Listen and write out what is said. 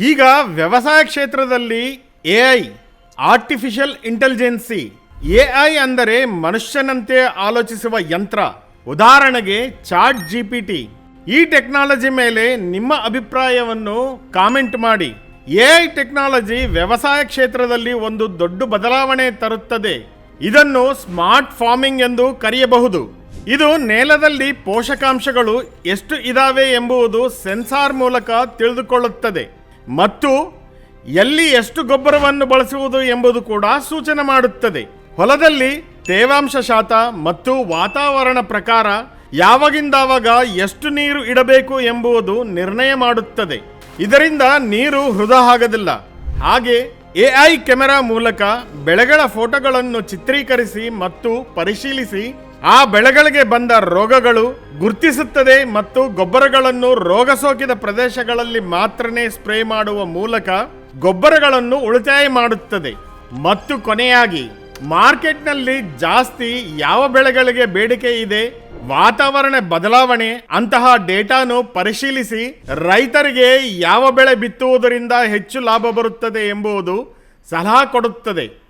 ಈಗ ವ್ಯವಸಾಯ ಕ್ಷೇತ್ರದಲ್ಲಿ A I artificial intelligence A I ಅಂದರೆ ಮನುಷ್ಯನಂತೆ ಆಲೋಚಿಸುವ ಯಂತ್ರ. ಉದಾಹರಣೆಗೆ ಚಾಟ್ ಜಿ ಪಿ ಟಿ ಈ ಟೆಕ್ನಾಲಜಿ ಮೇಲೆ ನಿಮ್ಮ ಅಭಿಪ್ರಾಯವನ್ನು ಕಾಮೆಂಟ್ ಮಾಡಿ. ಎ ಐ ಟೆಕ್ನಾಲಜಿ ವ್ಯವಸಾಯ ಕ್ಷೇತ್ರದಲ್ಲಿ ಒಂದು ದೊಡ್ಡ ಬದಲಾವಣೆ ತರುತ್ತದೆ. ಇದನ್ನು ಸ್ಮಾರ್ಟ್ ಫಾರ್ಮಿಂಗ್ ಎಂದು ಕರೆಯಬಹುದು. ಇದು ನೆಲದಲ್ಲಿ ಪೋಷಕಾಂಶಗಳು ಎಷ್ಟು ಇದಾವೆ ಎಂಬುದು ಸೆನ್ಸಾರ್ ಮೂಲಕ ತಿಳಿದುಕೊಳ್ಳುತ್ತದೆ. ಮತ್ತು ಎಲ್ಲಿ ಎಷ್ಟು ಗೊಬ್ಬರವನ್ನು ಬಳಸುವುದು ಎಂಬುದು ಕೂಡ ಸೂಚನೆ ಮಾಡುತ್ತದೆ. ಹೊಲದಲ್ಲಿ ತೇವಾಂಶ ಶಾತ ಮತ್ತು ವಾತಾವರಣ ಪ್ರಕಾರ ಯಾವಾಗಿಂದಾವಾಗ ಎಷ್ಟು ನೀರು ಇಡಬೇಕು ಎಂಬುದು ನಿರ್ಣಯ ಮಾಡುತ್ತದೆ. ಇದರಿಂದ ನೀರು ಹೃದ ಆಗದಿಲ್ಲ. ಹಾಗೆ ಎಐ ಕ್ಯಾಮೆರಾ ಮೂಲಕ ಬೆಳೆಗಳ ಫೋಟೋಗಳನ್ನು ಚಿತ್ರೀಕರಿಸಿ ಮತ್ತು ಪರಿಶೀಲಿಸಿ ಆ ಬೆಳೆಗಳಿಗೆ ಬಂದ ರೋಗಗಳು ಗುರುತಿಸುತ್ತದೆ ಮತ್ತು ಗೊಬ್ಬರಗಳನ್ನು ರೋಗ ಸೋಕಿದ ಪ್ರದೇಶಗಳಲ್ಲಿ ಮಾತ್ರನೇ ಸ್ಪ್ರೇ ಮಾಡುವ ಮೂಲಕ ಗೊಬ್ಬರಗಳನ್ನು ಉಳಿತಾಯ ಮಾಡುತ್ತದೆ. ಮತ್ತು ಕೊನೆಯಾಗಿ, ಮಾರ್ಕೆಟ್ನಲ್ಲಿ ಜಾಸ್ತಿ ಯಾವ ಬೆಳೆಗಳಿಗೆ ಬೇಡಿಕೆ ಇದೆ? ವಾತಾವರಣ ಬದಲಾವಣೆ, ಅಂತಹ ಡೇಟಾನು ಪರಿಶೀಲಿಸಿ ರೈತರಿಗೆ ಯಾವ ಬೆಳೆ ಬಿತ್ತುವುದರಿಂದ ಹೆಚ್ಚು ಲಾಭ ಬರುತ್ತದೆ ಎಂಬುದು ಸಲಹಾ ಕೊಡುತ್ತದೆ.